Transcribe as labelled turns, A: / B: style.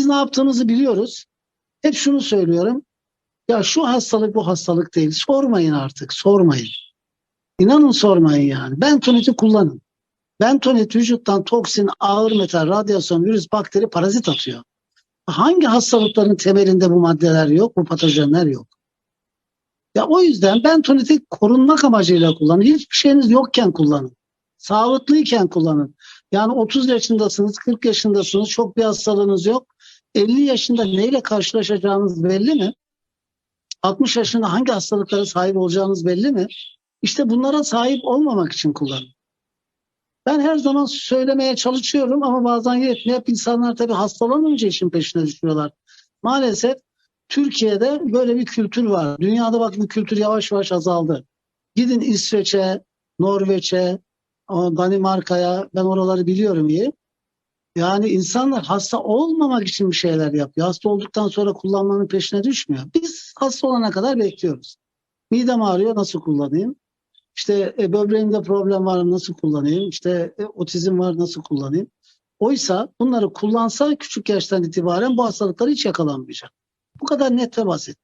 A: Biz ne yaptığımızı biliyoruz. Hep şunu söylüyorum. Ya şu hastalık bu hastalık değil. Sormayın artık. Sormayın. İnanın sormayın yani. Bentonit'i kullanın. Bentonit vücuttan toksin, ağır metal, radyasyon, virüs, bakteri, parazit atıyor. Hangi hastalıkların temelinde bu maddeler yok, bu patojenler yok? Ya o yüzden bentoniti korunmak amacıyla kullanın. Hiçbir şeyiniz yokken kullanın. Sağlıklıyken kullanın. Yani 30 yaşındasınız, 40 yaşındasınız, çok bir hastalığınız yok. 50 yaşında neyle karşılaşacağınız belli mi? 60 yaşında hangi hastalıklara sahip olacağınız belli mi? İşte bunlara sahip olmamak için kullanın. Ben her zaman söylemeye çalışıyorum ama bazen yetmiyor. Hep insanlar tabii hastalanınca işin peşine düşüyorlar. Maalesef Türkiye'de böyle bir kültür var. Dünyada bak bu kültür yavaş yavaş azaldı. Gidin İsveç'e, Norveç'e, Danimarka'ya ben oraları biliyorum iyi. Yani insanlar hasta olmamak için bir şeyler yapıyor. Hasta olduktan sonra kullanmanın peşine düşmüyor. Biz hasta olana kadar bekliyoruz. Midem ağrıyor nasıl kullanayım? İşte e, böbreğimde problem var nasıl kullanayım? İşte e, otizm var nasıl kullanayım? Oysa bunları kullansa küçük yaştan itibaren bu hastalıklar hiç yakalanmayacak. Bu kadar net ve basit.